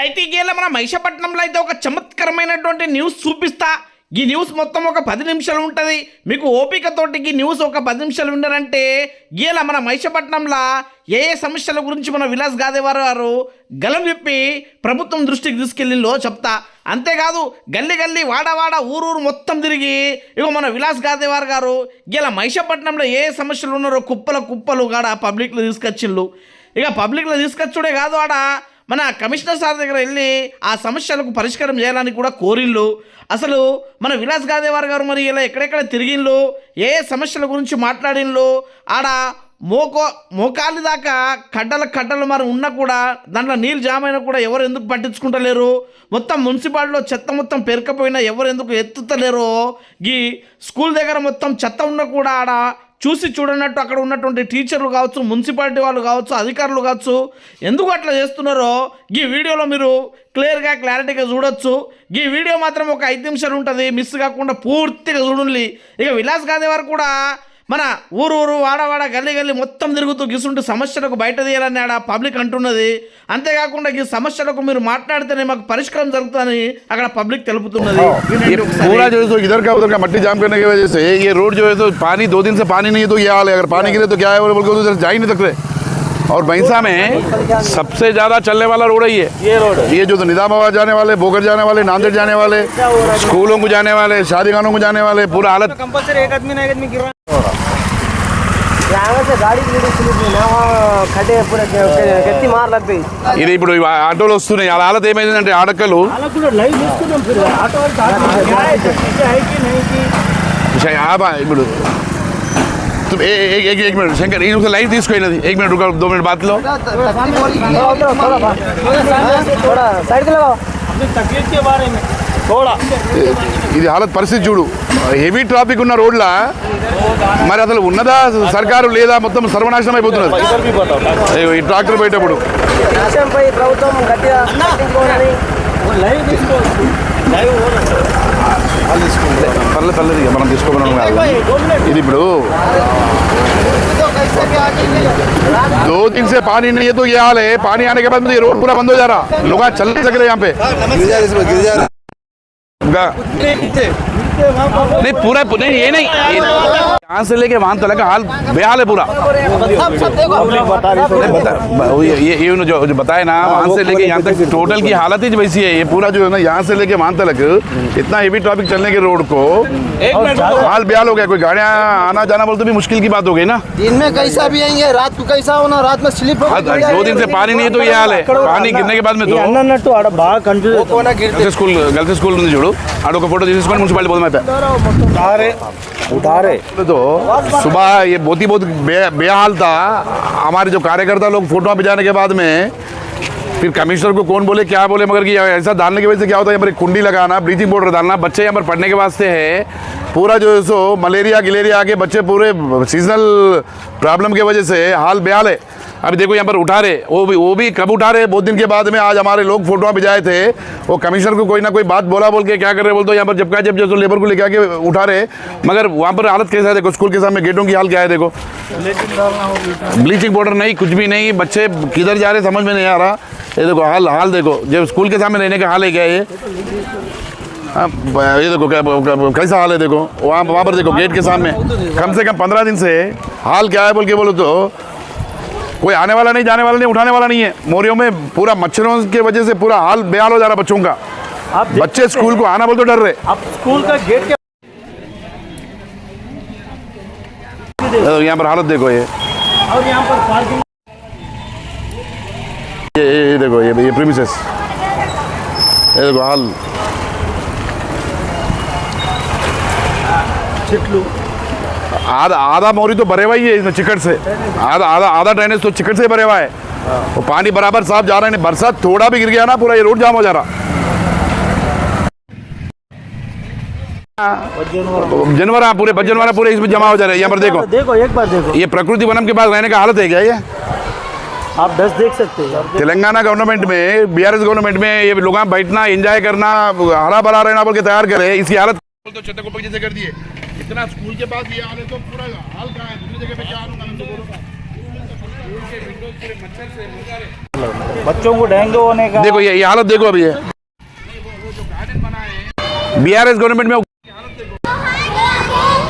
అయితే గీల మన మహిషపట్నంలో అయితే ఒక చమత్కరమైనటువంటి న్యూస్ చూపిస్తా. ఈ న్యూస్ మొత్తం ఒక పది నిమిషాలు ఉంటుంది. మీకు ఓపికతోటి ఈ న్యూస్ ఒక పది నిమిషాలు ఉండాలంటే గీల మన మహిషపట్నంలో ఏ ఏ సమస్యల గురించి మన విలాస్ గాదేవారు గారు గలం విప్పి ప్రభుత్వం దృష్టికి తీసుకెళ్ళిందో చెప్తా. అంతేకాదు గల్లీ గల్లీ వాడవాడ ఊరూరు మొత్తం తిరిగి ఇగో మన విలాస్ గాదేవారు గారు ఇలా మహిషపట్నంలో ఏ ఏ సమస్యలు ఉన్నారో కుప్పల కుప్పలు కాడ పబ్లిక్లో తీసుకొచ్చిళ్ళు ఇక పబ్లిక్లో తీసుకొచ్చుడే కాదు ఆడ. మన కమిషనర్ సార్ దగ్గర వెళ్ళి ఆ సమస్యలకు పరిష్కారం చేయాలని కూడా కోరిళ్ళు. అసలు మన విలాస్ గాదేవార్ గారు మరి ఇలా ఎక్కడెక్కడ తిరిగిళ్ళు? ఏ సమస్యల గురించి మాట్లాడిళ్ళు? ఆడ మోకో మోకాలి దాకా కడ్డల కడ్డలు మరి ఉన్నా కూడా దాంట్లో నీళ్ళు జామైనా అయినా కూడా ఎవరు ఎందుకు పట్టించుకుంటలేరు? మొత్తం మున్సిపాలిటీలో చెత్త మొత్తం పెరకపోయినా ఎవరు ఎందుకు ఎత్తుతలేరో? ఈ స్కూల్ దగ్గర మొత్తం చెత్త ఉన్నా కూడా ఆడ చూసి చూడనట్టు అక్కడ ఉన్నటువంటి టీచర్లు కావచ్చు మున్సిపాలిటీ వాళ్ళు కావచ్చు అధికారులు కావచ్చు ఎందుకు అట్లా చేస్తున్నారో ఈ వీడియోలో మీరు క్లియర్గా క్లారిటీగా చూడొచ్చు. ఈ వీడియో మాత్రం ఒక ఐదు నిమిషాలు ఉంటుంది మిస్ కాకుండా పూర్తిగా చూడండి. ఇక విలాస్ గాంధీ వారు కూడా మన ఊరు ఊరు వాడవాడ గల్లీ గల్లీ మొత్తం తిరుగుతూ గిసుంటూ సమస్యలకు బయట తీయాలని ఆడ పబ్లిక్ అంటున్నది అంతేకాకుండా ఈ సమస్యలకు మీరు మాట్లాడితేనే మాకు పరిష్కారం జరుగుతుందని అక్కడ పబ్లిక్ తెలుపుతున్నది ये पूरा जो है तो इधर का उधर का मट्टी जाम करने की वजह से ये रोड जो है तो पानी दो दिन से पानी नहीं है तो ये हाल है अगर पानी गिरे तो क्या है बोल के उधर जा ही नहीं सकते और भैंसा में सबसे ज्यादा चलने वाला रोड है ये ये रोड ये जो तो निजामाबाद जाने वाले बोगर जाने वाले नांदेड़ जाने वाले स्कूलों को जाने वाले शादी खानों को जाने वाले पूरा हालत कंपल्सरी एक आदमी ना एक आदमी गिर रहा यहाँ से गाड़ी गिरी स्लिप में ना वहाँ खड्डे पूरे गत्ती मार लग गई ఇది ఇప్పుడు ఇవి ఆటోలు వస్తున్నాయి వాళ్ళ హాలత్ ఏమైందంటే ఆడకలు లైవ్ తీసుకున్నాం फिर ऑटो क्या है चीजें है कि नहीं कि शा- आप आ- ఇప్పుడు तुम ए- ए- एक एक एक मिनट शंकर इन लाइव తీసుకున్నది एक मिनट रुको दो मिनट बात लो थोड़ा थोड़ा साइड लगाओ अपनी तकलीफ के बारे में थोड़ा ఇది హాలత్ పరిస్థితి చూడు హెవీ ట్రాఫిక్ ఉన్న రోడ్ల మరి అసలు ఉన్నదా సర్కారు లేదా మొత్తం సర్వనాశనం అయిపోతున్నది इधर भी बताओ ఇదిగో ఈ ట్రాక్టర్ పోయేటప్పుడు విషయంపై ప్రభుత్వం పర్లేదు పర్లేదు ఇక మనం తీసుకోమని కాదు ఇది ఇప్పుడు दो दिन से पानी नहीं है तो ये हाल है पानी आने के बाद ये रोड पूरा बंद हो जा रहा लोग आज चल नहीं सक रहे यहाँ पे उनका- नहीं पूरा नहीं ये नहीं ये- यहाँ से लेके वहां तक का हाल बेहाल है पूरा नहीं, बता- ब- ये ये ये उन्होंने जो जो बताया ना वहां से लेके यहाँ तक टोटल की हालत ही वैसी है ये पूरा जो है ना यहाँ से लेके वहां तक इतना हेवी ट्रैफिक चलने के रोड को हाल बेहाल हो गया कोई गाड़ियाँ आना जाना बोलते भी मुश्किल की बात हो गई ना दिन में कैसा भी आएंगे रात को कैसा होना रात में स्लिप हो आज- आज दो दिन से पानी नहीं है तो ये हाल है पानी गिरने के बाद में तो అన్నట్టు ఆడ బాగా confuse girls school girls school ఉంది చూడు ఆడ ఒక ఫోటో తీసుకొని మున్సిపాలిటీ नाम है उधारे तो सुबह ये बहुत ही बहुत बेहाल था। हमारे जो कार्यकर्ता लोग फ़ोटो भिजाने के बाद में फिर कमिश्नर को कौन बोले क्या बोले मगर कि ऐसा डालने की वजह से क्या होता है यहाँ पर कुंडी लगाना ब्लीचिंग पाउडर डालना बच्चे यहाँ पर पढ़ने के वास्ते है। पूरा जो है सो मलेरिया गिलेरिया आके बच्चे पूरे सीजनल प्रॉब्लम के वजह से हाल बेहाल है। अभी देखो यहाँ पर उठा रहे वो भी वो भी कब उठा रहे? बहुत दिन के बाद में आज हमारे लोग फ़ोटो भिजाए थे। वो कमिश्नर को कोई ना कोई बात बोला बोल के क्या कर रहे बोल तो यहाँ पर जब का जब जो लेबर को लेके आके उठा रहे मगर वहाँ पर हालत कैसा है? देखो स्कूल के सामने गेटों की हाल क्या है? देखो। ब्लीचिंग पाउडर नहीं कुछ भी नहीं बच्चे किधर जा रहे समझ में नहीं आ रहा। ये देखो हाल हाल देखो जब स्कूल के सामने रहने का हाल है क्या ये? हाँ, ये देखो कैसा हाल है देखो? वहाँ वहाँ पर देखो गेट के सामने कम से कम पंद्रह दिन से हाल क्या है बोल के बोलो तो? कोई आने वाला नहीं जाने वाला नहीं उठाने वाला नहीं है। मोरियो में पूरा मच्छरों के वजह से पूरा हाल बेहाल हो जा रहा बच्चों का। आप बच्चे स्कूल को आना बोल तो डर रहे। आप स्कूल का गेट क्या तो यहाँ पर हालत देखो ये। और यहाँ पर पार्किंग ये ये देखो ये ये प्रीमिसेस ये देखो हाल। चिटलू। आधा आधा मोरी तो भरे हुआ ही है इसमें चिकट से। आधा आधा आधा ड्रेनेज तो चिकट से भरे हुआ है। वो पानी बराबर साफ़ जा रहा है बरसात थोड़ा भी गिर गया ना पूरा ये रोड जाम हो जा रहा। जानवर पूरे जानवर पूरे इसमें जमा हो जा रहे हैं यहाँ पर देखो। देखो एक बार देखो। ये प्रकृति वनम के पास रहने का हालत है क्या ये? आप डस्ट देख सकते हैं। तेलंगाना गवर्नमेंट में बीआरएस गवर्नमेंट में ये लोग बैठना एंजॉय करना हरा भरा रहना बोल के तैयार करे इसकी हालत तो छतरपुर जैसे कर दिए। इतना स्कूल के पास ये हाल है तो पूरा हाल कहाँ है? दूसरी जगह पे क्या होगा? बच्चों को डेंगू होने का देखो ये, ये हालत देखो अभी ये। बीआरएस गवर्नमेंट में वो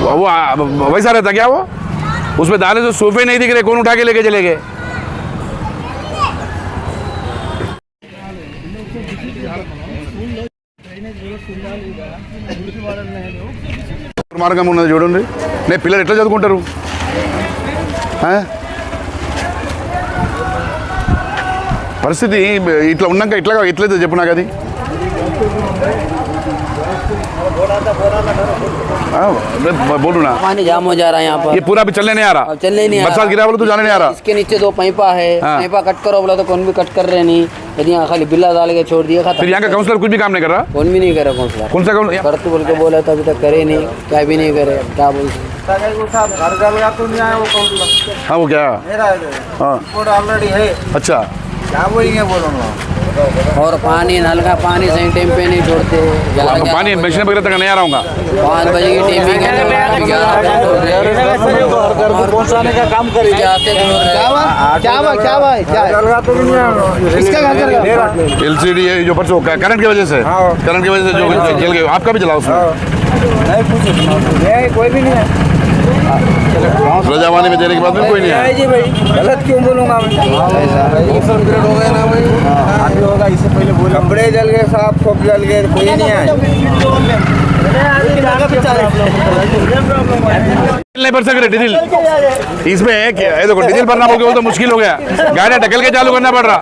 वो वैसा रहता क्या वो? उसमें दाने से सोफे नहीं दिख रहे कौन उठा के लेके चले गए? మార్గం ఉన్నది చూడండి. నేను పిల్లలు ఎట్లా చదువుకుంటారు? ఆ? పరిస్థితి ఇట్లా ఉన్నాక ఇట్లా ఎట్లయితే చెప్పు నాకు అది. बोलूँ ना। पानी जाम हो जा रहा है यहाँ पर। ये पूरा भी चलने नहीं आ रहा। चलने नहीं आ बरसात रहा। गिरा बोलो तो जाने नहीं आ रहा। इसके नीचे दो पैपा है। हाँ। पैपा कट करो बोला तो कौन भी कट कर रहे नहीं। यदि यहाँ खाली बिल्ला डाल के छोड़ दिया फिर यहाँ का काउंसलर कुछ भी काम नहीं कर रहा? कौन भी नहीं करे काउंसलर कौन सा काउंसलर कर तू बोल के बोला तो अभी तक करे नहीं। क्या भी नहीं करे क्या बोलते घर जल गया नहीं आया वो काउंसलर हाँ वो क्या? मेरा हाँ ऑलरेडी है। अच्छा। क्या बोलेंगे बोलो और पानी नल का पानी सही टाइम पे नहीं छोड़ते। पानी मशीन बजे तक नहीं आ रहा हूँ पाँच बजे की टाइमिंग पहुँचाने का काम करिए एल सी डी जो परसों करंट की वजह से? हाँ। करंट की वजह से जो हाँ। जल गए आपका भी जला उसमें? हाँ। नहीं कोई भी नहीं है। रजावानी में देने के बाद में कोई नहीं है है जी भाई गलत क्यों बोलूँगा मैं? हो गए ना भाई आगे होगा इससे पहले बोला कपड़े जल गए साफ़ सब जल गए कोई नहीं आया। नहीं भर सक रहे डीजल इसमें क्या है देखो डीजल भरना बोल के वो तो मुश्किल हो गया। गाड़ियाँ ढकल के चालू करना पड़ रहा।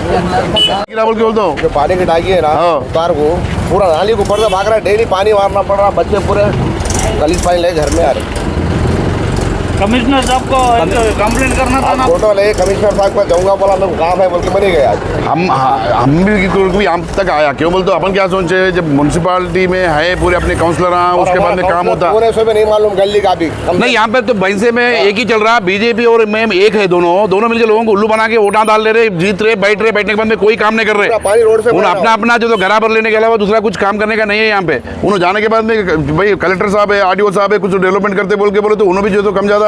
गिरा बोल के बोलता हूँ जो पानी की टाकी है ना हाँ। उतार को पूरा नाली को ऊपर से भाग रहा है डेली पानी मारना पड़ रहा बच्चे पूरे गलीस पानी ले घर में आ रहे कमिश्नर साहब को कंप्लेंट करना था ना। फ़ोटो ले कमिश्नर साहब पर जाऊँगा बोला को काम है बोल के बनी गया हम हम भी कोई हम तक आया क्यों बोलते हो? अपन क्या सोचे जब म्यूनसिपालिटी में है पूरे अपने काउंसलर उसके बाद में काम होता। पूरे सौ में नहीं मालूम गली का भी। नहीं यहाँ पे तो भैंसे में एक ही चल रहा है बीजेपी और मैम एक है दोनों। दोनों मिलकर लोगों को उल्लू बना के वोटा डाल ले रहे जीत रहे बैठ रहे बैठने के बाद में कोई काम नहीं कर रहे। पानी रोड से अपना अपना जो तो घरा पर लेने के अलावा दूसरा कुछ काम करने का नहीं है यहाँ पे। उन्होंने जाने के बाद में भाई कलेक्टर साहब है आरडीओ साहब है कुछ डेवलपमेंट करते बोल के बोले तो उन्होंने भी जो तो कम ज़्यादा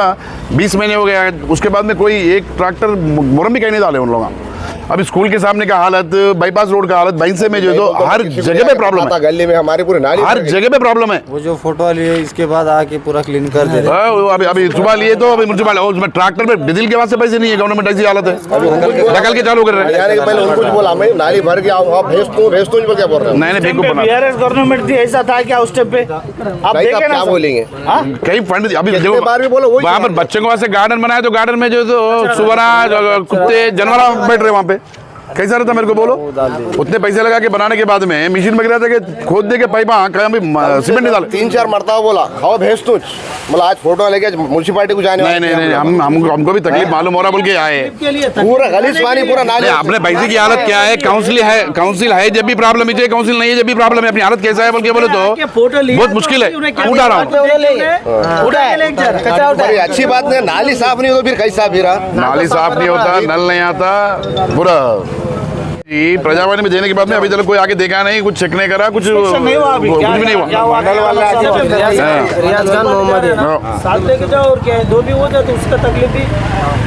बीस महीने हो गया उसके बाद में कोई एक ट्रैक्टर मुरम भी कहीं नहीं डाले उन लोग अभी स्कूल के सामने का हालत बाईपास रोड का हालत भैंसे में जो है तो हर जगह पे प्रॉब्लम है। गली में हमारी पूरी नाली हर जगह पे प्रॉब्लम है। वो जो फ़ोटो लिए इसके बाद आके पूरा क्लीन कर दे हाँ, अभी अभी सुबह लिए तो अभी म्यूनसिपल उसमें ट्रैक्टर में डीजल के वास्ते पैसे नहीं है गवर्नमेंट ऐसी हालत है। ढकल के चालू कर रहे हैं। पहले उनको बोला मैं नाली भर के आओ भेज तू भेज तू क्या बोल रहे हो? नहीं नहीं बना। गवर्नमेंट थी ऐसा था क्या उस टाइम पे? आप भाई देखे क्या बोलेंगे? हाँ? कई फंड अभी देखो बार भी बोलो वही वहाँ पर बच्चों को वास्ते गार्डन बनाया तो गार्डन में जो है तो सुवरा कुत्ते जानवर बैठ रहे वहाँ पे। कैसा रहता मेरे को बोलो। उतने पैसे लगा के बनाने के बाद में मशीन में गिरा था कि खोद दे के पाइपा कहीं भी सीमेंट नहीं डाले तीन चार मरतबा बोला आओ भेज तू। मतलब आज फ़ोटो लेके म्यूनसिपालिटी को जाने नहीं नहीं नहीं हम हम हमको भी तकलीफ़ मालूम हो रहा बोल के आए। पूरा गलीज पानी पूरा नाली। अपने पैसे की हालत क्या है? काउंसिल है काउंसिल है जब भी प्रॉब्लम है काउंसिल नहीं है जब भी प्रॉब्लम है अपनी हालत कैसा है बोल के बोले तो। बहुत मुश्किल है। उठा रहा हूँ। अच्छी बात नहीं नाली साफ़ नहीं हो तो फिर कैसा फिर? नाली साफ़ नहीं होता नल नहीं आता पूरा जी प्रजावाणी में देने के बाद में अभी तक कोई आगे देखा नहीं कुछ चेक नहीं करा कुछ नहीं हुआ अभी। कुछ क्या भी नहीं हुआ। हाँ। रियाज खान मोहम्मद है। हाँ। साथ लेके जाओ और क्या है? दो भी हो जाए तो उसका तकलीफ़ भी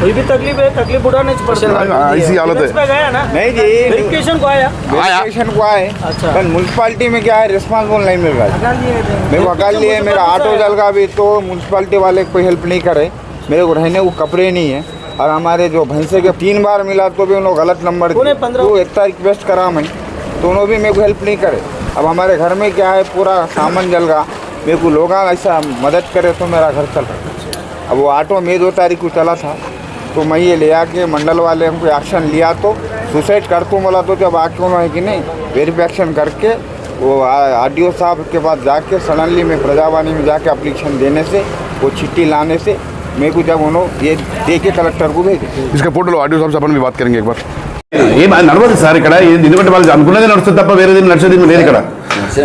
कोई भी तकलीफ़ है तकलीफ़ उठाने हाँ, ऐसी हालत है। पे गया ना? नहीं जी। वेरिफिकेशन को आया? आया। को आए अच्छा। म्यूनसिपालिटी में क्या है? रिस्पॉन्सिबल नहीं मिल रहा है। मेरे को अकाल लिए मेरा ऑटो जल का भी तो म्यूनसिपालिटी वाले कोई हेल्प नहीं करे। मेरे को रहने को कपड़े नहीं है। और हमारे जो भैंसे के तीन बार मिला तो भी उन्होंने गलत नंबर तो इतना रिक्वेस्ट करा मैं तो उन्होंने भी मेरे को हेल्प नहीं करे। अब हमारे घर में क्या है पूरा सामान जल गया। मेरे को लोग ऐसा मदद करे तो मेरा घर चल रहा अब वो ऑटो में दो तारीख को चला था। तो मैं ये ले आके मंडल वाले हमको एक्शन लिया तो सुसाइड कर तो बोला तो जब आके उन्होंने कि नहीं वेरिफिकेशन करके वो आर साहब के पास जाके सडनली में प्रजावाणी में जाके अप्लीकेशन देने से वो चिट्ठी लाने से मेरे को जब उन्होंने ये दे के कलेक्टर को भेजे इसका फोटो లో ఆడియో సాబ్ अपन भी बात करेंगे एक बार ఏం నడవదు సార్ ఇక్కడ ఎందుకంటే వాళ్ళు అనుకున్నదే నడుస్తుంది తప్ప వేరేది నడిచేది లేదు ఇక్కడ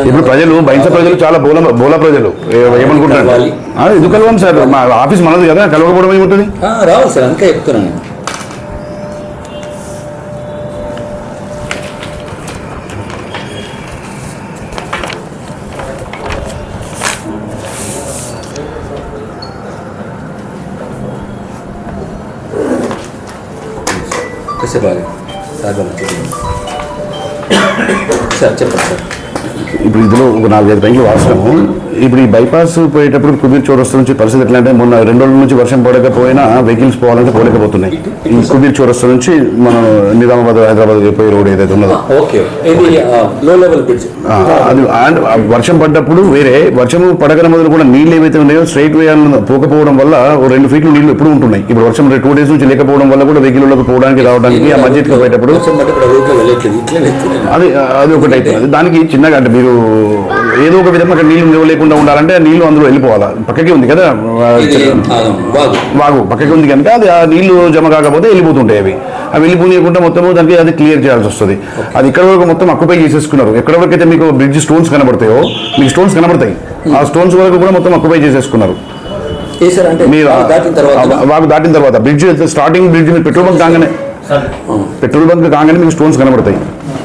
ఇప్పుడు ప్రజలు బయట ప్రజలు చాలా బోల బోల ప్రజలు ఏ- ఏమనుకుంటారు ఆ, ఎందుకు కలవం సార్ మా ఆఫీస్ మనది కదా కలవకపోవడం ఏముంటుంది ఆ, రావాలి సార్ అందుకే చెప్తున్నాను నమస్తే బాగా సార్ సార్ చెప్పండి సార్. ఇప్పుడు ఇందులో ఒక నాలుగైదు బ్యాంకులు వాస్తాము ఇప్పుడు ఈ బైపాస్ పోయేటప్పుడు కుబీర్ చౌరస్తా నుంచి పరిస్థితి ఎట్లా అంటే మొన్న రెండు రోజుల నుంచి వర్షం పడకపోయినా వెహికల్స్ పోవాలంటే పోలేకపోతున్నాయి. ఈ కుబీర్ చౌరస్తా నుంచి మన నిజామాబాద్ హైదరాబాద్ పోయే రోడ్ ఏదైతే ఉన్నదో. అది అండ్ వర్షం పడ్డప్పుడు వేరే వర్షం పడగల మొదలు కూడా నీళ్ళు ఏవైతే ఉన్నాయో స్ట్రైట్ వే పోకపోవడం వల్ల రెండు ఫీట్లు నీళ్ళు ఎప్పుడు ఉంటున్నాయి. ఇప్పుడు వర్షం టూ డేస్ నుంచి లేకపోవడం వల్ల కూడా వెహికల్లోకి పోవడానికి రావడానికి ఆ మధ్యకి పోయేటప్పుడు అది అది ఒకటి అయితే దానికి చిన్నగా అంటే మీరు ఏదో ఒక విధంగా అక్కడ నీళ్ళు నిల్వ లేకుండా ఉండాలంటే నీళ్ళు అందులో వెళ్ళిపోవాలా? పక్కకి ఉంది కదా వాగు. పక్కకి ఉంది కనుక అది ఆ నీళ్ళు జమ కాకపోతే వెళ్ళిపోతుంటాయి అవి. అవి వెళ్ళిపోనీయకుండా మొత్తం దానికి అది క్లియర్ చేయాల్సి వస్తుంది. అది ఇక్కడ వరకు మొత్తం అక్యుపై చేసేసుకున్నారు. ఎక్కడ వరకు అయితే మీకు బ్రిడ్జ్ స్టోన్స్ కనబడతాయో మీకు స్టోన్స్ కనబడతాయి. ఆ స్టోన్స్ వరకు కూడా మొత్తం అక్యుపై చేసేసుకున్నారు. మీరు వాగు దాటిన తర్వాత? బ్రిడ్జ్ స్టార్టింగ్ బ్రిడ్జ్ మీరు పెట్రోల్ బంక్ కాగానే పెట్రోల్ బంక్ కాగానే మీకు స్టోన్స్ కనబడతాయి.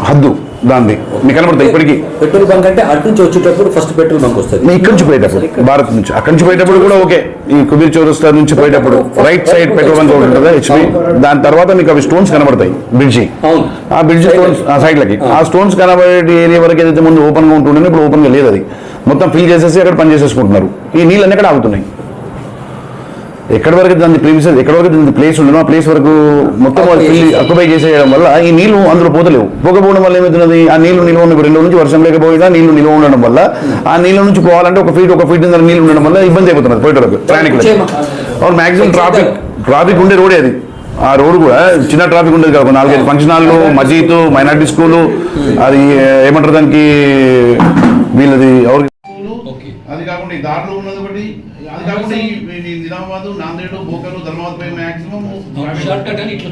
హద్దు. దాన్ని మీకు కనబడతాయి ఇప్పటికీ? పెట్రోల్ బంక్ అంటే అటు నుంచి వచ్చేటప్పుడు ఫస్ట్ పెట్రోల్ బంక్ వస్తుంది. ఇక్కడి నుంచి పోయేటప్పుడు భారత్ నుంచి. అక్కడి నుంచి పోయేటప్పుడు కూడా ఓకే. ఈ కుబీర్ చౌరస్తా నుంచి పోయేటప్పుడు రైట్ సైడ్ పెట్రోల్ బంక్ ఒకటి ఉంటుంది హెచ్పి దాని తర్వాత మీకు అవి స్టోన్స్ కనబడతాయి బ్రిడ్జి ఆ బ్రిడ్జ్ స్టోన్స్ ఆ సైడ్ లకి. ఆ. స్టోన్స్ కనబడే ఏరియా వరకు ఏదైతే ముందు ఓపెన్గా ఉంటుండే ఇప్పుడు ఓపెన్గా లేదు అది. మొత్తం ఫిల్ చేసేసి అక్కడ పని చేసేసుకుంటున్నారు. ఈ నీళ్ళు అన్నీ అక్కడ ఆగుతున్నాయి. ఎక్కడి వరకు దాని ప్రీవియస్ ఎక్కడి వరకు దాని ప్లేస్ ఉండడం? ఆ ప్లేస్ వరకు మొత్తం అక్యుపై చేసేయడం వల్ల ఈ నీళ్ళు అందులో పోతలేవు. పోకపోవడం వల్ల ఏమవుతున్నది? ఆ నీళ్ళు నిల్వ ఉన్న రెండు నుంచి వర్షం లేకపోయినా నీళ్ళు నిల్వ ఉండడం వల్ల ఆ నీళ్ళ నుంచి పోవాలంటే ఒక ఫీట్ ఒక ఫీట్ నీళ్ళు ఉండడం వల్ల ఇబ్బంది అయిపోతున్నది పోయేటప్పుడు ప్రయాణికులకు. అవును మాక్సిమం ట్రాఫిక్ ట్రాఫిక్ ఉండే రోడే అది. ఆ రోడ్ కూడా చిన్న ట్రాఫిక్ ఉండేది కాదు. నాలుగైదు ఫంక్షన్ హాల్లు మజీద్ మైనార్టీ స్కూలు అది ఏమంటారు దానికి వీళ్ళది ఎవరికి అది కాకుండా ఈ దారిలో ఉన్నది ఒకటి అది కాకుండా ఈ నిజామాబాద్ నాందేడు బోకరు ధర్మాబాద్ పై మాక్సిమం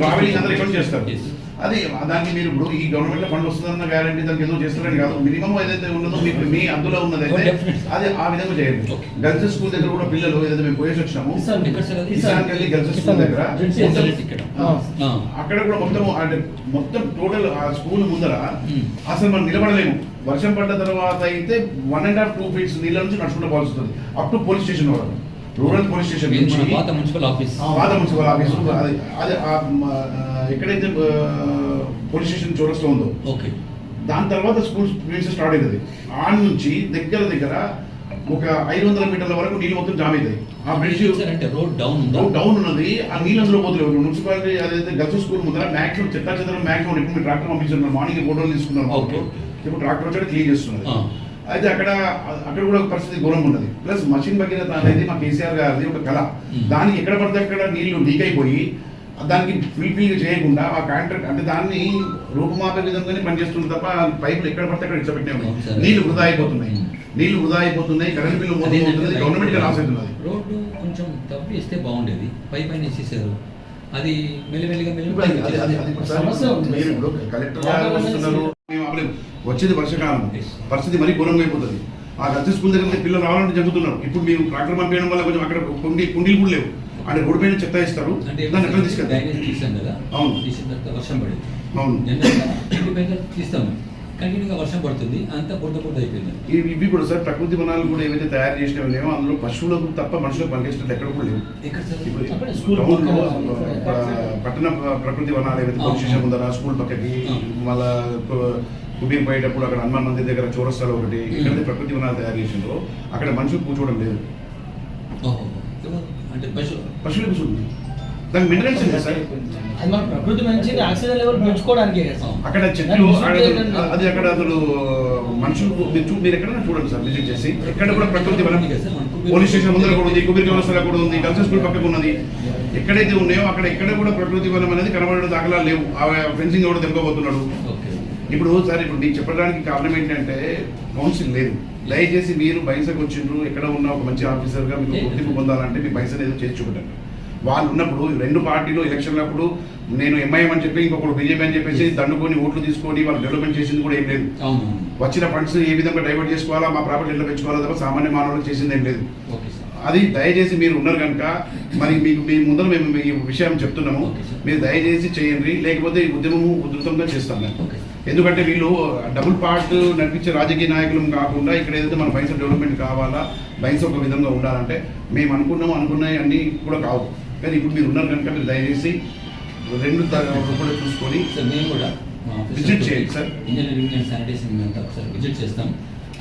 ట్రావెలింగ్ అందరూ ఇక్కడ చేస్తారు. అది దానికి మీరు ఇప్పుడు ఈ గవర్నమెంట్లో ఫండ్ వస్తుందన్న గ్యారంటీ దానికి ఏదో చేస్తారని కాదు. మినిమం ఏదైతే ఉన్నదో మీకు మీ అందులో ఉన్నది అయితే అది ఆ విధంగా చేయండి. గర్ల్స్ స్కూల్ దగ్గర కూడా పిల్లలు ఏదైతే మేము పోయేసి వచ్చినాము ఇసాన్ వెళ్ళి గర్ల్స్ స్కూల్ దగ్గర అక్కడ కూడా మొత్తం అంటే మొత్తం టోటల్ ఆ స్కూల్ ముందర అసలు మనం నిలబడలేము. వర్షం పడ్డ తర్వాత అయితే one and half two feets నీళ్ళ నుంచి నడుచుకుంటూ పోవాల్సి వస్తుంది. అప్ టు పోలీస్ స్టేషన్ వరకు. రూరల్ పోలీస్ స్టేషన్ నుంచి పాత మున్సిపల్ ఆఫీస్. పాత మున్సిపల్ ఆఫీసు. అది ఎక్కడైతే పోలీస్ స్టేషన్ చౌరస్లో ఉందో ఓకే. దాని తర్వాత స్కూల్ ప్లేస్ స్టార్ట్ అవుతుంది ఆడ నుంచి దగ్గర దగ్గర ఒక ఐదు వందల మీటర్ల వరకు నీళ్ళు మొత్తం జామ్ అవుతాయి ఆ బ్రిడ్జ్ అంటే రోడ్ డౌన్ ఉందా? డౌన్ ఉన్నది. ఆ నీళ్ళు అందులో పోతలేవు మున్సిపాలిటీ అదైతే గర్ల్స్ స్కూల్ ముందర మ్యాక్సిమం చెత్త చెత్తరం మ్యాక్సిమం ఇప్పుడు మీరు ట్రాక్టర్ పంపించారు మార్నింగ్ ఫోటోలు తీసుకున్నారు. ఇప్పుడు ట్రాక్టర్ వచ్చాడు క్లీన్ చేస్తున్నది ఆ. అయితే అక్కడ అక్కడ కూడా ఒక పరిస్థితి ఘోరంగా ఉన్నది. ప్లస్ మషిన్ భగీరథ అనేది మా కేసీఆర్ గారిది ఒక కళ. దానికి ఎక్కడ పడితే అక్కడ నీళ్ళు లీక్ అయిపోయి దానికి ఫిల్ఫిల్ చేయకుండా ఆ కాంట్రాక్ట్ అంటే దాన్ని రూపుమాపే విధంగానే పనిచేస్తుంది తప్ప పైపులు ఎక్కడ పడితే అక్కడ ఇచ్చబెట్టే ఉన్నాయి. నీళ్ళు వృధా అయిపోతున్నాయి. నీళ్ళు వృధా అయిపోతున్నాయి. కరెంట్ బిల్లు మోసపోతుంది గవర్నమెంట్ లాస్ అవుతున్నది రోడ్డు కొంచెం తవ్వి ఇస్తే బాగుండేది. పై పైన వేసేసారు. అది మెల్లిమెల్లిగా మెల్లిగా సమస్య కలెక్టర్ మేము. వచ్చేది వర్షకాలం. పరిస్థితి మరీ ఘోరంగా అయిపోతుంది ఆ స్కూల్ దగ్గర పిల్లలు రావాలంటే జరుగుతున్నారు ఇప్పుడు మీరు ట్రాక్టర్ పంపించడం వల్ల కొంచెం అక్కడ కుండి కుండీలు కూడా లేవు. అంటే రోడ్డు పైన చెత్త ఇస్తారు అంటే దాన్ని ఎట్లా తీసుకెళ్తారు. అవును. వర్షం పడింది. అవును. తీస్తాము. కంటిన్యూగా వర్షం పడుతుంది అంతా బురద బురద అయిపోయింది. ఇవి ఇవి కూడా సార్ ప్రకృతి వనాలు కూడా ఏవైతే తయారు చేసినవి ఉన్నాయో అందులో పశువులకు తప్ప మనుషులకు పనిచేసినట్టు ఎక్కడ కూడా లేవు. పట్టణ ప్ర- ప్రకృతి వనాలు ఏవైతే పోలీస్ స్టేషన్ ముందర స్కూల్ పక్కకి మళ్ళా కుబీర్ పోయేటప్పుడు అక్కడ హనుమాన్ మందిర్ దగ్గర చౌరస్తాలో ఒకటి ఎక్కడైతే ప్రకృతి వనాలు తయారు చేసిందో అక్కడ మనుషులు కూర్చోవడం లేదు. అంటే పశు పశువులు కూర్చుంది దానికి మినరల్స్ ఉంది సార్? అది మన ప్రకృతి మంచి ఆక్సిజన్ లెవెల్ పెంచుకోవడానికే. అక్కడ చెట్లు అది అక్కడ అసలు మనుషులు మీరు మీరు ఎక్కడైనా చూడండి సార్ విజిట్ చేసి. ఎక్కడ కూడా ప్రకృతి వనం పోలీస్ స్టేషన్ ముందర కూడా ఉంది కుబీర్ వ్యవస్థలో కూడా ఉంది గర్ల్స్ స్కూల్ పక్కకు ఉన్నది. ఎక్కడైతే ఉన్నాయో అక్కడ ఎక్కడ కూడా ప్రకృతి వనం అనేది కనబడడం దాఖలా లేవు. ఫెన్సింగ్ కూడా తెంపబోతున్నాడు ఇప్పుడు సార్ ఇప్పుడు నీకు చెప్పడానికి కారణం ఏంటంటే కౌన్సిల్ లేదు. దయచేసి మీరు బైసకు వచ్చిండ్రు ఎక్కడ ఉన్న ఒక మంచి ఆఫీసర్గా మీకు గుర్తింపు పొందాలంటే మీ బైసన్ ఏదో చేసి చూపెట్టండి వాళ్ళు ఉన్నప్పుడు రెండు పార్టీలు ఎలక్షన్లప్పుడు నేను ఎంఐఎం అని చెప్పి ఇంకొకటి బీజేపీ అని చెప్పేసి దండుకొని ఓట్లు తీసుకొని వాళ్ళు డెవలప్మెంట్ చేసింది కూడా ఏం లేదు. వచ్చిన ఫండ్స్ ఏ విధంగా డైవర్ట్ చేసుకోవాలా మా ప్రాపర్టీ ఎట్లా పెంచుకోవాలా తప్ప సామాన్య మానవులకు చేసింది ఏం లేదు. అది దయచేసి మీరు ఉన్నారు కనుక మరి మీకు మీ ముందర మేము ఈ విషయం చెప్తున్నాము. మీరు దయచేసి చేయండి లేకపోతే ఈ ఉద్యమము ఉధృతంగా చేస్తాం మేము ఎందుకంటే వీళ్ళు డబుల్ పార్ట్ నడిపించే రాజకీయ నాయకులు కాకుండా ఇక్కడ ఏదైతే మన బైన్స్ డెవలప్మెంట్ కావాలా బైన్స్ ఒక విధంగా ఉండాలంటే మేము అనుకున్నాము అనుకున్నాయి అన్నీ కూడా కావు. కానీ ఇప్పుడు మీరు ఉన్నారు కనుక మీరు దయచేసి రెండు తరగతులు కూడా చూసుకొని సార్ మేము కూడా తోటి చేయండి, సార్. ఇంజనీరింగ్ అండ్ శానిటేషన్ అంతా ఒకసారి విజిట్ చేస్తాం.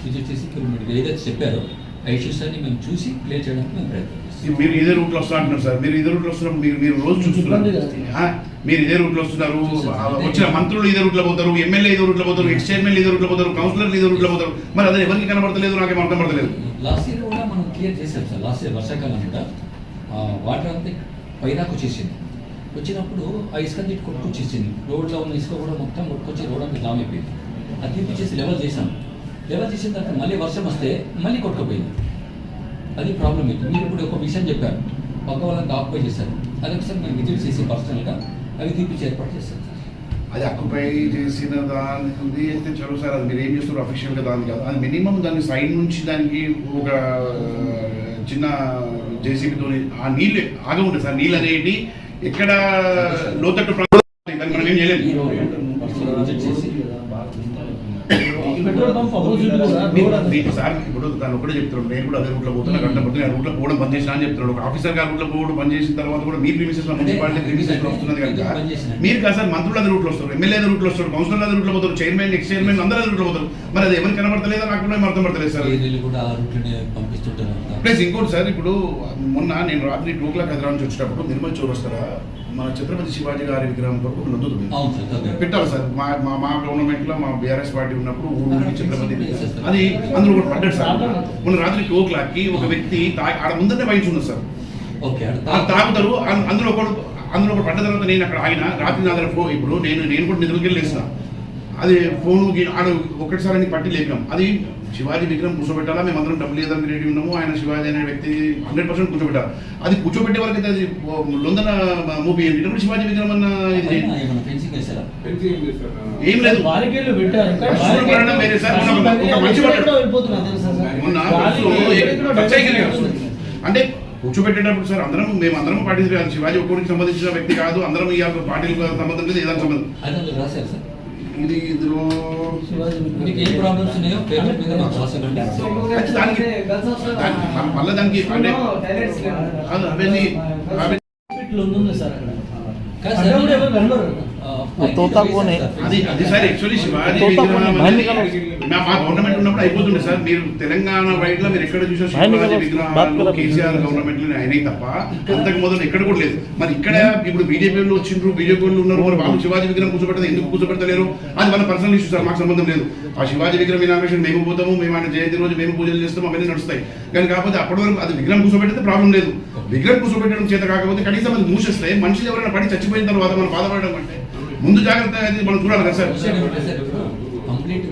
విజిట్ చేసి ఇప్పుడు మీరు ఏదైతే చెప్పారో ఆ ఇష్యూస్ అన్ని మేము చూసి క్లియర్ చేయడానికి మేము ప్రయత్నం చేస్తాం. మీరు ఇదే రూట్లో వస్తా అంటున్నారు సార్. మీరు ఇదే రూట్లో వస్తున్నారు మీరు మీరు రోజు చూస్తున్నారు. ఆ, మీరు ఇదే రూట్లో వస్తున్నారు. వచ్చిన మంత్రులు ఇదే రూట్లో పోతారు ఎమ్మెల్యే ఇదే రూట్లో పోతారు ఎక్స్ చైర్మన్ ఇదే రూట్లో పోతారు కౌన్సిలర్లు ఇదే రూట్లో పోతారు. మరి అదే ఎవరికి కనబడతలేదు నాకేం అర్థం పడతలేదు. లాస్ట్ ఇయర్ కూడా మనం క్లియర్ చేసాం సార్. లాస్ట్ ఇయర్ వర్షాకాలం కూడా వాటర్ అంతా పైదాకు వచ్చేసింది. వచ్చినప్పుడు ఆ ఇసుక నీటి కొట్టుకొచ్చేసింది రోడ్లో ఉన్న ఇసుక కూడా మొత్తం కొట్టుకొచ్చి రోడ్ అంతా జామ్ అయిపోయింది. అది తీపిచ్చేసి లెవెల్ చేశాను లెవెల్ చేసిన తర్వాత మళ్ళీ వర్షం వస్తే మళ్ళీ కొట్టుకుపోయింది. అది ప్రాబ్లం ఏంటి మీరు ఇప్పుడు ఒక విషయం చెప్పారు. పక్క వాళ్ళని ఆక్యుపై చేశారు. అది ఒకసారి మేము విజిట్ చేసి పర్సనల్గా అవి తీపిచ్చి ఏర్పాటు చేస్తాం అది అక్కుపై చేసిన దాని అయితే చదువు సార్ అది మీరు ఏం చేస్తారు అఫీషియల్గా దానికి? కాదు అది మినిమం దాని సైడ్ నుంచి దానికి ఒక చిన్న జేసీబీతో ఆ నీళ్ళు ఆగి ఉంటుంది సార్. నీళ్ళు అనేటి ఎక్కడ లోతట్టు దాన్ని మనం ఏం చేయలేము. మీరు సార్ ఇప్పుడు ఒకటే చెప్తున్నాడు. నేను కూడా అదే రూట్లో పోతున్నా గంట పడుతున్నా ఆ రూట్లో పోవడం బంద్ చేసినా అని చెప్తున్నాడు. ఒక ఆఫీసర్ గారు రూట్లో పోవడం బంద్ చేసిన తర్వాత కూడా మీ ప్రిమిసెస్ మున్సిపాలిటీ ప్రిమిసెస్ వస్తున్నది కనుక మీరు కాదు సార్ మంత్రులు అదే రూట్లో వస్తారు. ఎమ్మెల్యే రూట్లో వస్తారు. కౌన్సిలర్ అదే రూట్లో పోతారు. చైర్మన్ ఎక్స్ చైర్మన్ అందరూ అదే రూట్లో పోతారు. మరి అది ఎవరికి కనబడతలేదా నాకు కూడా అర్థం పడతలేదు సార్. ఏరియాలు కూడా ఆ రూట్లోనే పంపిస్తుంటారు. ప్లస్ ఇంకోటి సార్ ఇప్పుడు మొన్న నేను రాత్రి టూ క్లాక్ హైదరాబాద్ నుంచి వచ్చేటప్పుడు నిర్మల్ చౌరస్తారా మన ఛత్రపతి శివాజీ గారి విగ్రహం కొరకు ఒక నొద్దు. పెట్టాలి సార్. మా మా మా గవర్నమెంట్లో మా బీఆర్ఎస్ పార్టీ ఉన్నప్పుడు ఊరికి ఛత్రపతి అది అందులో ఒకటి పడ్డాడు సార్. మొన్న రాత్రి టూ క్లాక్కి ఒక వ్యక్తి ఆడ ముందరనే ఉన్నది సార్. తాగుతారు అందులో ఒకడు అందులో ఒకటి పడ్డ తర్వాత నేను అక్కడ ఆగిన రాత్రి నా దగ్గర ఇప్పుడు నేను నేను కూడా నిధులకి వెళ్ళి లేచిన అది ఫోన్ ఆడ ఒకటిసారి పట్టి లేపినాం. అది శివాజీ విగ్రహం కూర్చోబెట్టాలా? మేము అందరం డబ్బులు ఏదని రెడీ ఉన్నాము. ఆయన శివాజీ అనే వ్యక్తి హండ్రెడ్ పర్సెంట్ కూర్చోబెట్టాలి అది కూర్చోబెట్టే వరకు అయితే అది లొందన మూవీ ఏంటి? ఇటువంటి శివాజీ విగ్రహం అన్న ఇది ఏం లేదు వేరే సార్. అంటే కూర్చోబెట్టేటప్పుడు సార్ అందరం మేము అందరం పార్టీ శివాజీ ఒక్కడికి సంబంధించిన వ్యక్తి కాదు అందరం ఈ పార్టీలకు సంబంధం లేదు ఏదైనా సంబంధం ఇది ఇందులో మళ్ళీ దానికి అంటే అవన్నీ తోతా కోనే. అది అది సార్ యాక్చువల్లీ శివాజీ గవర్నమెంట్ ఉన్నప్పుడు అయిపోతుండే సార్. మీరు తెలంగాణ వైడ్లో మీరు ఎక్కడ చూసా బయట శివాజీ విగ్రహాలు. కేసీఆర్ గవర్నమెంట్లో అయినాయి తప్ప అంతకు మొదలు ఎక్కడ కూడా లేదు. మరి ఇక్కడ ఇప్పుడు బీజేపీ వాళ్ళు వచ్చిండ్రు బీజేపీ వాళ్ళు ఉన్నారు మరి వాళ్ళు శివాజీ విగ్రహం కూర్చోబెట్టదు ఎందుకు కూర్చోబెడతలేరు? అది మన పర్సనల్ ఇష్యూ సార్ మాకు సంబంధం లేదు. ఆ శివాజీ విగ్రహం ఇనాగ్రేషన్ మేము పోతాము మేము ఆయన జయంతి రోజు మేము పూజలు చేస్తాము అవన్నీ నడుస్తాయి. కానీ కాకపోతే అప్పటి వరకు అది విగ్రహం కూర్చోబెడితే ప్రాబ్లం లేదు. విగ్రహం కూర్చోబెట్టడం చేత కాకపోతే కనీసం అది మూసేస్తే మనుషులు ఎవరైనా పడి చచ్చిపోయిన తర్వాత మనం బాధపడడం అంటే ముందు జాగ్రత్త అది మనం చూడాలి కదా సార్. కంప్లీట్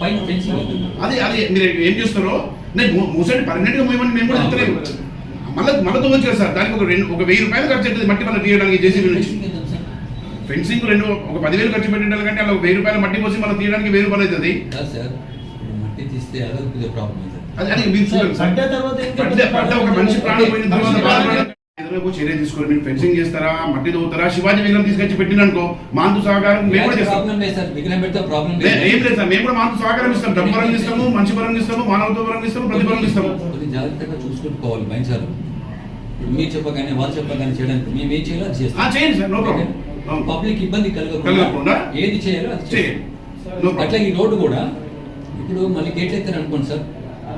పైన ఫెన్సింగ్ ఉంటుంది అది అది మీరు ఏం చేస్తారో? నేను మూసండి పర్మనెంట్గా మూయమని మేము కూడా చెప్తలేము. మళ్ళీ మళ్ళీ తోవచ్చు సార్. దానికి ఒక రెండు ఒక వెయ్యి రూపాయలు ఖర్చు అవుతుంది మట్టి మళ్ళీ తీయడానికి జేసీబీ నుంచి. ఫెన్సింగ్ రెండు ఒక పదివేలు ఖర్చు పెట్టిన కంటే అలా వెయ్యి రూపాయలు మట్టి పోసి మళ్ళీ తీయడానికి వెయ్యి రూపాయలు అవుతుంది సార్ మట్టి తీస్తే అదే ప్రాబ్లం అది అది మీరు చూడండి. పడ్డ ఒక మనిషి ప్రాణం పోయిన తర్వాత ఎదురుకు చర్య తీసుకొని మీరు ఫెన్సింగ్ చేస్తారా మట్టి తవ్వుతారా శివాజీ విగ్రహం తీసుకొచ్చి పెట్టిననుకో మాంతు సహకారం మేము కూడా చేస్తాం. ప్రాబ్లం లేదు సార్ విగ్రహం పెడితే ప్రాబ్లం లే- ఏం లేదు సార్ మేము కూడా మాంతు సహకారం ఇస్తాం డబ్బు పరంగా ఇస్తాము మంచి పరంగా ఇస్తాము మానవత్వ పరంగా ఇస్తాము ప్రతి పరంగా ఇస్తాము. జాగ్రత్తగా చూసుకుంటూ పోవాలి మైండ్ ఇప్పుడు మీరు చెప్పగానే వాళ్ళు చెప్పగానే చేయడానికి మేము ఏం చేయాలో అది ఆ, చేస్తాం చేయండి సార్ నో ప్రాబ్లం పబ్లిక్ ఇబ్బంది కలగకుండా కలగకుండా ఏది చేయాలో అది చేయండి. నో అట్లా ప్రాబ్లం ఈ రోడ్డు కూడా ఇప్పుడు మళ్ళీ గేట్లు ఎత్తారు అనుకోండి సార్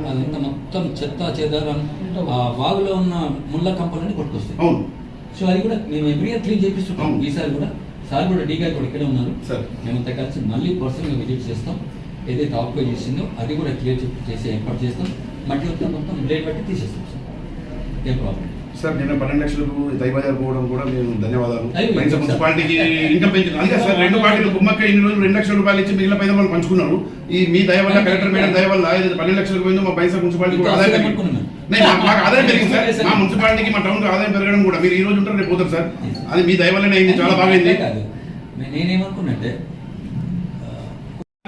అదంతా మొత్తం చెత్త చెదారం ఆ వాగులో ఉన్న ముళ్ళ కంపలన్నీ కొట్టుకొస్తాయి. అవును. సో అది కూడా మేము ఎవ్రీ ఇయర్ క్లీన్ చేపిస్తుంటాం. ఈసారి కూడా సార్ కూడా డీ గారు కూడా ఇక్కడే ఉన్నారు. సార్. మేమంతా కలిసి మళ్ళీ పర్సనల్గా విజిట్ చేస్తాం. ఏదైతే ఆక్యుపై చేసిందో అది కూడా క్లియర్ చేసి ఏర్పాటు చేస్తాం. మట్టి మొత్తం మొత్తం బ్లేడ్ బట్టి తీసేస్తాం సార్. ఏం ప్రాబ్లం సార్ నిన్న పన్నెండు లక్షలకు దైవజారు పోవడం కూడా మేము ధన్యవాదాలు. మున్సిపాలిటీకి ఇంకా పెంచు అందుకే సార్ రెండు పార్టీలు గుమ్మక్క ఇన్ని రోజులు రెండు లక్షల రూపాయలు ఇచ్చి మిగిలిన పైన వాళ్ళు పంచుకున్నారు. ఈ మీ దయ వల్ల కలెక్టర్ మేడం దయ వల్ల పన్నెండు లక్షలకు పోయిందో మా బైసా మున్సిపాలిటీ కూడా ఆదాయం మాకు ఆదాయం పెరిగింది సార్. మా మున్సిపాలిటీకి మా టౌన్ ఆదాయం పెరగడం కూడా. మీరు ఈ రోజు ఉంటారు రేపు పోతారు సార్. అది మీ దయ వల్లనే అయింది చాలా బాగా అయింది. కాదు. నే- నేనేమనుకున్నంటే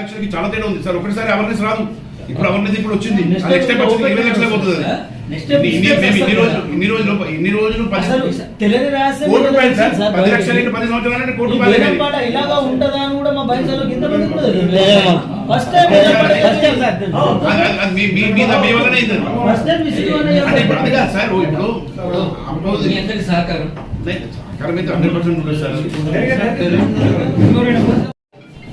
లక్షలకి చాలా తేడా ఉంది సార్. ఒకటిసారి అవర్నెస్ రాదు. ఇప్పుడు అవర్నెస్ ఇప్పుడు వచ్చింది. నెక్స్ట్ టైం వచ్చింది. ఇరవై లక్షలు పోతుంది ఇన్ని రోజులు ఇన్ని రోజులు ఇన్ని రోజులు పది కోటి రూపాయలు సార్. లక్షలు పది సంవత్సరాలు కోటి రూపాయలు ఇలాగా ఉంటదా అని కూడా మా కింద మంది కూడా లేదు. First time First time, sir. అది- అది- అది మీ- మీ- మీ మీ వల్లనే అయింది అది. ఫస్ట్ టైం విసిట్ అంటే ఇప్పుడు అది కాదు సార్ ఓ ఇప్పుడు అప్పుడు మీ అందరి సహకారం లేదు, कारण मैं तो हंड्रेड परसेंट बोला सर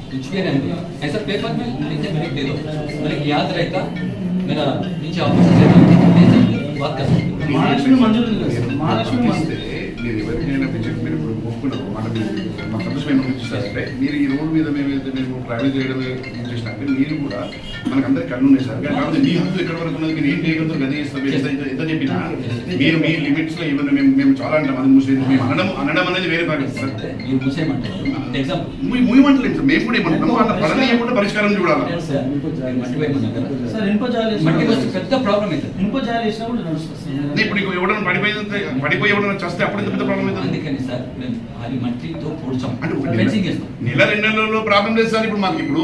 कुछ भी नहीं ऐसा पेपर में नीचे मेरे दे दो मेरे को याद रहता मेरा नीचे ऑफिस से बात कर सकते हो। महालक्ष्मी मंजूर ఉంది కదా సార్. మహాలక్ష్మి మంజూరు ఇస్తే మీరు ఎవరికైనా పిచ్చి మీరు ఇప్పుడు ఒప్పుకున్నారు మాట మీరు మా ఇచ్చేసారంటే మీరు ఈ రోడ్డు మీద మేము ఏదైతే మేము ట్రావెల్ చేయడం చేసినట్టే మీరు కూడా మనకు అందరికి కన్ను ఉన్నాయి సార్. కాబట్టి మీ హక్కు ఎక్కడ వరకు ఉన్నది? మీరు ఏం చేయగలుగుతారు? గది మీరు ఎంత- చెప్పినా. మీరు మీ లిమిట్స్లో ఏమన్నా మేము మేము చాలా అంటాం అది ముస్లిం మేము అనడం అనడం అనేది వేరే భాగం సార్. మీరు మూసేయమంటారు ఎగ్జాంపుల్ ముయ్ ముయ్యమంటలేదు సార్? మేము కూడా ఏమంటున్నాము వాళ్ళ పడని ఏమంటే పరిష్కారం చూడాలి? పెద్ద ప్రాబ్లం. ఇప్పుడు ఎవడన్నా పడిపోయిందంటే పడిపోయి ఎవడన్నా చేస్తే అప్పుడు ఎంత పెద్ద ప్రాబ్లం అవుతుంది. అందుకని సార్ మేము అది మట్టితో పూడ్చాం. అంటే చేస్తాం? నెల రెండు నెలల్లో ప్రాబ్లం లేదు సార్ ఇప్పుడు మాకు ఇప్పుడు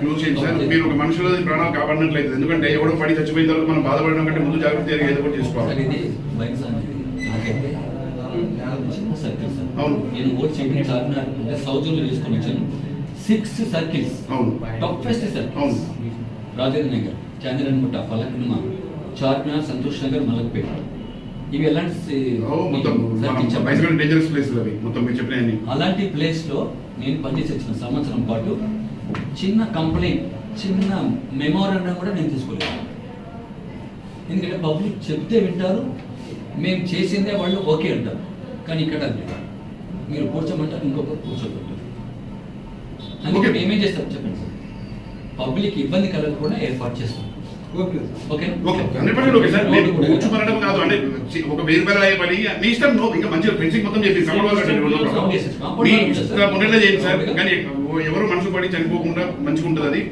క్లోజ్ చేయండి సార్. మీరు ఒక మనుషుల ప్రాణాలు కాపాడినట్లయితే ఎందుకంటే ఎవడో పడి చచ్చిపోయిన తర్వాత మనం బాధపడడం కంటే ముందు జాగ్రత్త ఏదో సార్ చేసుకోవాలి అవును. నేను ఓట్ చార్మినార్ తీసుకొని వచ్చాను. Six circles. అవును. రాజేంద్ర నగర్ చంద్రన్ముట్ట ఫలక్నుమా చార్మినార్ సంతోష్ నగర్ మలక్పేట. ఇవి ఎలాంటి మొత్తం circles చెప్పండి. బైసికల్ డేంజరస్ ప్లేస్ అవి. మొత్తం మీరు చెప్పిన అలాంటి ప్లేస్లో నేను పనిచేసి వచ్చిన సంవత్సరం పాటు చిన్న కంప్లైంట్ చిన్న మెమోరాండం కూడా నేను తీసుకోలేదు. ఎందుకంటే పబ్లిక్ చెప్తే వింటారు మేము చేసిందే వాళ్ళు ఓకే అంటారు. కానీ ఇక్కడ. మీరు కూర్చోమంటారు ఇంకొకరు కూర్చోబెట్టారు. అందుకే. మేమేం చేస్తాం? చెప్పండి సార్. పబ్లిక్ ఇబ్బంది కలగకుండా ఏర్పాటు చేస్తాం. Okay. Okay. Hundred percent okay sir. మీరు కూర్చోమనడం కాదు. అంటే చి- ఒక వేరు వేరు అయ్యే పని. మీ ఇష్టం నో ఇంకా మంచిగా ఫెన్సింగ్ మొత్తం చెప్పి మీ ఇష్టం ఉండేలా చేయండి సార్. కానీ ఎవరు మనసు పడి చనిపోకుండా మంచిగా ఉంటుంది అది.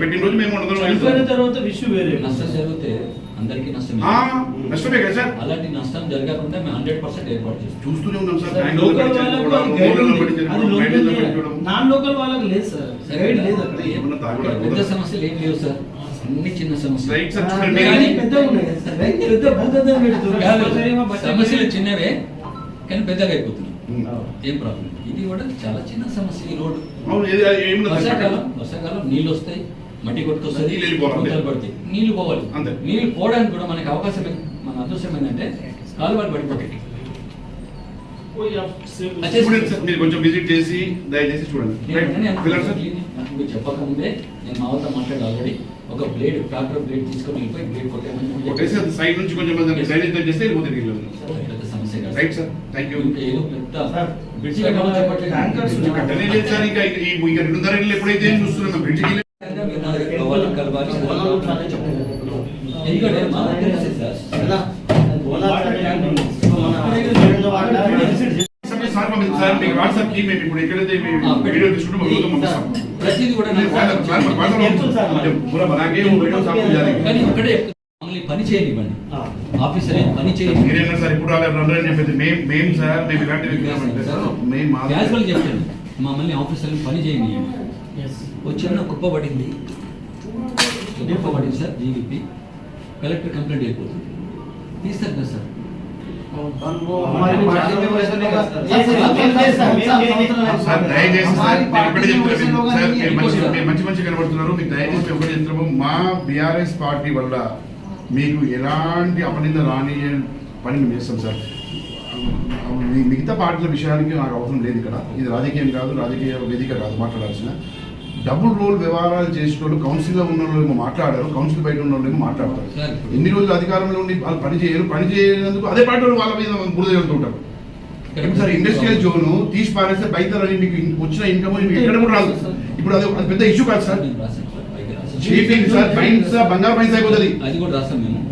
పెట్టిన రోజు మేము ఉండదు. తర్వాత విషయం వేరే. నష్టం జరిగితే అందరికీ నష్టం నష్టమే కదా సార్. అలాంటి నష్టం జరగకుండా మేము హండ్రెడ్ పర్సెంట్ ఏర్పాటు చేస్తాం. చూస్తూనే ఉన్నాం సార్. లోకల్ వాళ్ళకు లోకల్. నాన్ వాళ్ళకి లేదు సార్. గైడ్ లేదు అక్కడ. ఏమన్నా తాగుడు పెద్ద సమస్యలు ఏం లేవు సార్. అన్ని చిన్న సమస్యలు. సమస్యలు చిన్నవే కానీ పెద్దగా అయిపోతున్నాయి. ఏం ప్రాబ్లం ఇది కూడా చాలా చిన్న సమస్య ఈ రోడ్డు. వర్షాకాలం వర్షాకాలం నీళ్ళు వస్తాయి మట్టి కొట్టుకొస్తుంది నీళ్ళు. గుంతలు పడతాయి. నీళ్ళు పోవాలి. నీళ్ళు పోవడానికి కూడా మనకి అవకాశం మన అదృష్టం ఏంటంటే కాలువలు పడిపోతాయి. సార్ మీరు కొంచెం విజిట్ చేసి దయచేసి చూడండి. చెప్పకముందే నేను మా వాళ్ళతో మాట్లాడి ఆల్రెడీ. ఒక బ్లేడ్ ట్రాక్టర్ బ్లేడ్ తీసుకొని వెళ్ళిపోయి బ్లేడ్ కొట్టేయమని కొట్టేసి అది సైడ్ నుంచి కొంచెం మంది డ్రైనేజ్ చేస్తే వెళ్ళిపోతుంది నీళ్ళు. పెద్ద సమస్య కాదు. రైట్ సార్ థ్యాంక్ యూ ఇంకా ఏదో పెద్ద సార్, బ్రిడ్జి కట్టమని చెప్పట్లేదు. ట్యాంకర్స్ కొంచెం కట్టనే లేదు సార్ ఇంకా ఈ ఇంకా రెండున్నర ఇళ్ళు ఎప్పుడైతే చూస్తున్నాం బ్రిడ్జ్ మీరు నా దగ్గర కావాలి, కలవాలి, ఎందుకంటే మా దగ్గర తెలుసు సార్. సార్ పంపిస్తాం సార్ మీకు వాట్సాప్కి మేము ఇప్పుడు ఎక్కడైతే మీ ఆ, పెట్టు. వీడియో తీసుకుంటే మొత్తం పంపిస్తాం. మమ్మల్ని ఆఫీసర్ పని సార్ ఇప్పుడు మేము సార్ మేము ఇలాంటివి మమ్మల్ని ఆఫీసర్లు పని చేయనివ్వండి. వచ్చిన కుప్ప పడింది కుప్ప పడింది సార్ జీవిపి. కలెక్టర్ కంప్లైంట్ అయిపోతుంది. తీస్తారు కదా సార్. మంచి మంచి కనబడుతున్నారు. మీకు దయచేసి మేము ఒకటే చెప్తున్నాము మా బీఆర్ఎస్ పార్టీ వల్ల మీకు ఎలాంటి అపనింద రాని పని మేము చేస్తాం సార్. మీ మిగతా పార్టీల విషయానికి నాకు అవసరం లేదు ఇక్కడ. ఇది రాజకీయం కాదు రాజకీయ వేదిక కాదు మాట్లాడాల్సిన. డబుల్ రోల్ వ్యవహారాలు చేసేటోళ్ళు కౌన్సిల్లో ఉన్న వాళ్ళు మాట్లాడారు కౌన్సిల్ బయట ఉన్న వాళ్ళు మాట్లాడతారు. ఎన్ని రోజులు అధికారంలో ఉండి వాళ్ళు పని చేయరు పని చేయనందుకు అదే పార్టీ వాళ్ళు వాళ్ళ మీద బురద వెళ్తుంటారు సార్. ఇండస్ట్రియల్ జోన్ తీసి పారేస్తే బయట మీకు వచ్చిన ఇన్కమ్ మీకు ఎక్కడ కూడా రాదు. ఇప్పుడు అది పెద్ద ఇష్యూ కాదు సార్. బంగారు అయిపోతుంది.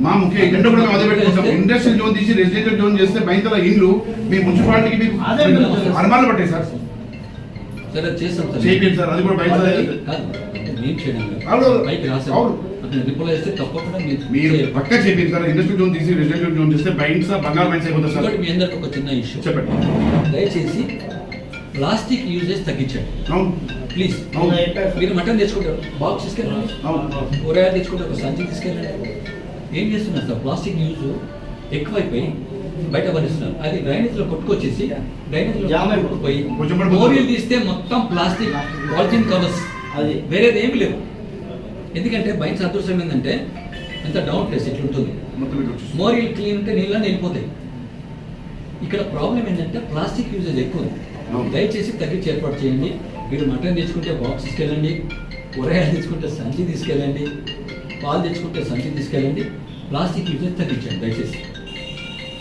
మా ముఖ్య కూడా అదే పెట్టుకుంటాం. ఇండస్ట్రియల్ జోన్ తీసి రెసిడెన్షియల్ జోన్ చేస్తే బయట ఇండ్లు మీ మున్సిపాలిటీకి మీకు. అనుమానాలు పట్టాయి సార్. సరే చేస్తాం సార్. షేపింగ్ సార్ అది కూడా బయట నేను చేయడం రిప్లై చేస్తే తప్పకుండా మీరు మీరు చేయాలి. పక్క చెప్పింది సార్ ఇండస్ట్రియల్ జోన్ తీసి రెసిడెన్షియల్ జోన్ చేస్తే బైన్స్ బంగారు బైన్స్ అయిపోతుంది సార్. ఇంకోటి మీ అందరికి ఒక చిన్న ఇష్యూ చెప్పండి. దయచేసి ప్లాస్టిక్ యూజెస్ తగ్గించండి. ప్లీజ్ మీరు మటన్ తెచ్చుకుంటారు. బాక్స్ తీసుకెళ్ళండి. అవును. కూరగాయలు తెచ్చుకుంటారు సంచి తీసుకెళ్ళండి. ఏం చేస్తున్నారు సార్? ప్లాస్టిక్ యూజ్ ఎక్కువైపోయి బయట పడిస్తున్నారు అది డ్రైనేజ్లో కొట్టుకొచ్చేసి డ్రైనేజ్లో. మోరీలు తీస్తే మొత్తం ప్లాస్టిక్ పాలిథిన్ కవర్స్. అది. వేరేది ఏమి లేవు. ఎందుకంటే బయట సదృశ్యం ఏంటంటే ఎంత డౌన్ ప్లేస్ ఇట్లుంటుంది. మోరీలు క్లీన్ ఉంటే నీళ్ళని వెళ్ళిపోతాయి. ఇక్కడ ప్రాబ్లం ఏంటంటే ప్లాస్టిక్ యూజేజ్ ఎక్కువ. ఉంది దయచేసి తగ్గించి ఏర్పాటు చేయండి. మీరు మటన్ తెచ్చుకుంటే బాక్స్ తీసుకెళ్ళండి కూరగాయలు తెచ్చుకుంటే సంచి తీసుకెళ్ళండి. పాలు తెచ్చుకుంటే సంచి తీసుకెళ్ళండి. ప్లాస్టిక్ యూజేజ్ తగ్గించండి దయచేసి.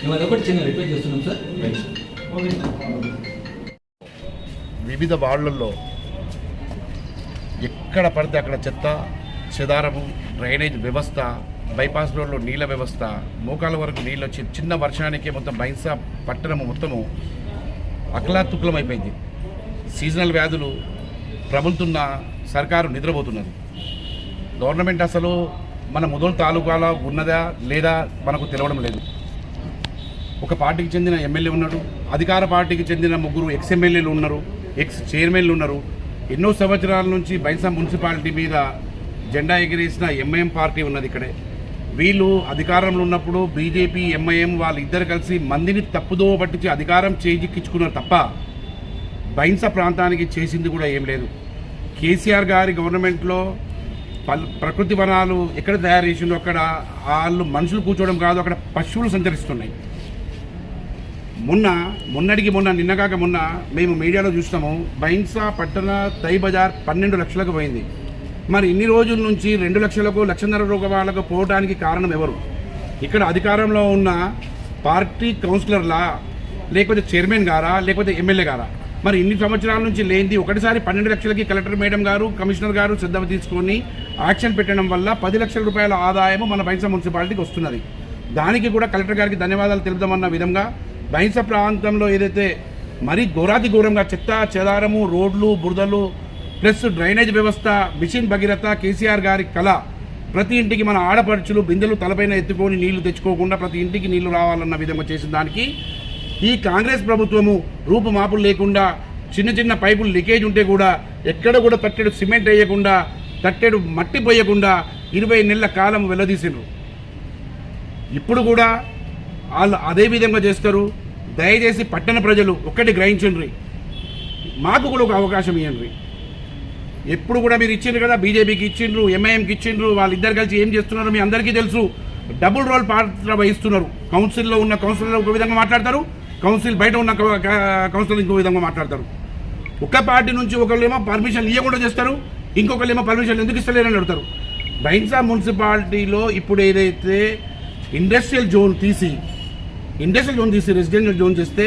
మేము అదొకటి చిన్న రిక్వెస్ట్ చేస్తున్నాం సార్ రైట్ వివిధ వార్డులలో ఎక్కడ పడితే అక్కడ చెత్త చెదారము డ్రైనేజ్ వ్యవస్థ బైపాస్ రోడ్లో నీళ్ళ వ్యవస్థ మోకాల వరకు నీళ్ళు వచ్చి చిన్న వర్షానికి మొత్తం బైన్సా పట్టణము మొత్తము అకలాతుకులం అయిపోయింది సీజనల్ వ్యాధులు ప్రబలుతున్న సర్కారు నిద్రపోతున్నది. గవర్నమెంట్ అసలు మన ముదోల్ తాలూకాలో ఉన్నదా లేదా మనకు తెలవడం లేదు. ఒక పార్టీకి చెందిన ఎమ్మెల్యే ఉన్నాడు అధికార పార్టీకి చెందిన ముగ్గురు ఎక్స్ ఎమ్మెల్యేలు ఉన్నారు ఎక్స్ చైర్మన్లు ఉన్నారు. ఎన్నో సంవత్సరాల నుంచి బైసా మున్సిపాలిటీ మీద జెండా ఎగిరేసిన ఎంఐఎం పార్టీ ఉన్నది ఇక్కడే. వీళ్ళు అధికారంలో ఉన్నప్పుడు బీజేపీ ఎంఐఎం వాళ్ళిద్దరు కలిసి మందిని తప్పుదో పట్టించి అధికారం చేజిక్కించుకున్నారు తప్ప బైన్స ప్రాంతానికి చేసింది కూడా ఏం లేదు. కేసీఆర్ గారి గవర్నమెంట్లో పల్ ప్రకృతి వనాలు ఎక్కడ తయారు చేసిందో అక్కడ వాళ్ళు మనుషులు కూర్చోవడం కాదు అక్కడ పశువులు సంచరిస్తున్నాయి. మొన్న మొన్నటికి మొన్న నిన్నగాక మొన్న మేము మీడియాలో చూస్తాము బైన్సా పట్టణ తై బజార్ పన్నెండు లక్షలకు పోయింది. మరి ఇన్ని రోజుల నుంచి రెండు లక్షలకు లక్షన్నర రూపాయలకు పోవడానికి కారణం ఎవరు? ఇక్కడ అధికారంలో ఉన్న పార్టీ కౌన్సిలర్లా లేకపోతే చైర్మన్ గారా లేకపోతే ఎమ్మెల్యే గారా? మరి ఇన్ని సంవత్సరాల నుంచి లేనిది ఒకటిసారి పన్నెండు లక్షలకి కలెక్టర్ మేడం గారు కమిషనర్ గారు శ్రద్ధ తీసుకొని యాక్షన్ పెట్టడం వల్ల పది లక్షల రూపాయల ఆదాయము మన బైన్సా మున్సిపాలిటీకి వస్తున్నది. దానికి కూడా కలెక్టర్ గారికి ధన్యవాదాలు తెలుపుదామన్న విధంగా బహింస ప్రాంతంలో ఏదైతే మరీ ఘోరాతి ఘోరంగా చెత్త చెదారము రోడ్లు బురదలు ప్లస్ డ్రైనేజ్ వ్యవస్థ మిషన్ భగీరథ కేసీఆర్ గారి కళ ప్రతి ఇంటికి మన ఆడపడుచులు బిందెలు తలపైన ఎత్తుకొని నీళ్ళు తెచ్చుకోకుండా ప్రతి ఇంటికి నీళ్ళు రావాలన్న విధంగా చేసిన దానికి ఈ కాంగ్రెస్ ప్రభుత్వము రూపుమాపులు లేకుండా చిన్న చిన్న పైపులు లీకేజ్ ఉంటే కూడా ఎక్కడ కూడా తట్టెడు సిమెంట్ వేయకుండా తట్టెడు మట్టి పోయకుండా ఇరవై నెలల కాలం వెల్లదీసిండ్రు ఇప్పుడు కూడా వాళ్ళు అదే విధంగా చేస్తారు. దయచేసి పట్టణ ప్రజలు ఒక్కటి గ్రహించండి. మాకు కూడా ఒక అవకాశం ఇవ్వండి ఎప్పుడు కూడా మీరు ఇచ్చిండ్రు కదా బీజేపీకి ఇచ్చిండ్రు ఎంఐఎంకి ఇచ్చిండ్రు వాళ్ళిద్దరు కలిసి ఏం చేస్తున్నారో మీ అందరికీ తెలుసు. డబుల్ రోల్ పాత్ర వహిస్తున్నారు. కౌన్సిల్లో ఉన్న కౌన్సిలర్ ఒక విధంగా మాట్లాడతారు. కౌన్సిల్ బయట ఉన్న కౌ- కౌన్సిలర్ ఇంకో విధంగా మాట్లాడతారు. ఒక పార్టీ నుంచి ఒకళ్ళేమో పర్మిషన్ ఇవ్వకుండా చేస్తారు. ఇంకొకళ్ళేమో పర్మిషన్ ఎందుకు ఇస్తలేరని అడుగుతారు. బైన్సా మున్సిపాలిటీలో ఇప్పుడు ఏదైతే ఇండస్ట్రియల్ జోన్ తీసి ఇండస్ట్రియల్ జోన్ తీసి రెసిడెన్షియల్ జోన్ చేస్తే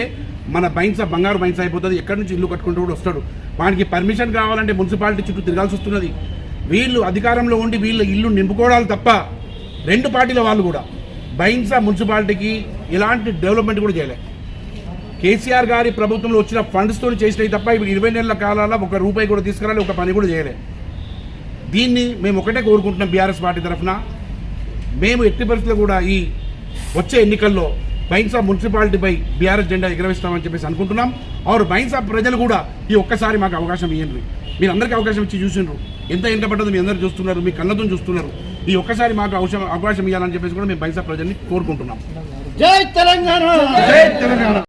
మన బైన్స్ బంగారు బైన్స్ అయిపోతుంది. ఎక్కడి నుంచి ఇల్లు కట్టుకుంటూ కూడా వస్తాడు. వానికి పర్మిషన్ కావాలంటే మున్సిపాలిటీ చుట్టూ తిరగాల్సి వస్తున్నది. వీళ్ళు అధికారంలో ఉండి వీళ్ళ ఇల్లు నింపుకోవడాలు తప్ప రెండు పార్టీల వాళ్ళు కూడా బైన్సా మున్సిపాలిటీకి ఎలాంటి డెవలప్మెంట్ కూడా చేయలే. కేసీఆర్ గారి ప్రభుత్వంలో వచ్చిన ఫండ్స్తో చేసినవి తప్ప ఇప్పుడు ఇరవై నెలల కాలాల ఒక రూపాయి కూడా తీసుకురాలి ఒక పని కూడా చేయలే. దీన్ని మేము ఒకటే కోరుకుంటున్నాం బీఆర్ఎస్ పార్టీ తరఫున. మేము ఎట్టి పరిస్థితుల్లో కూడా ఈ వచ్చే ఎన్నికల్లో బైన్సా మున్సిపాలిటీపై బీఆర్ఎస్ జెండా ఎగరవేస్తామని చెప్పేసి అనుకుంటున్నాం. ఆరు బైన్సా ప్రజలు కూడా ఈ ఒక్కసారి మాకు అవకాశం ఇవ్వండి మీరు అందరికీ అవకాశం ఇచ్చి చూసిండ్రు ఎంత ఎంత పడ్డదో మీ అందరూ చూస్తున్నారు మీ కళ్ళతో చూస్తున్నారు. ఈ ఒక్కసారి మాకు అవకాశం అవకాశం ఇవ్వాలని చెప్పేసి కూడా మేము బైన్సా ప్రజల్ని కోరుకుంటున్నాం. జై తెలంగాణ!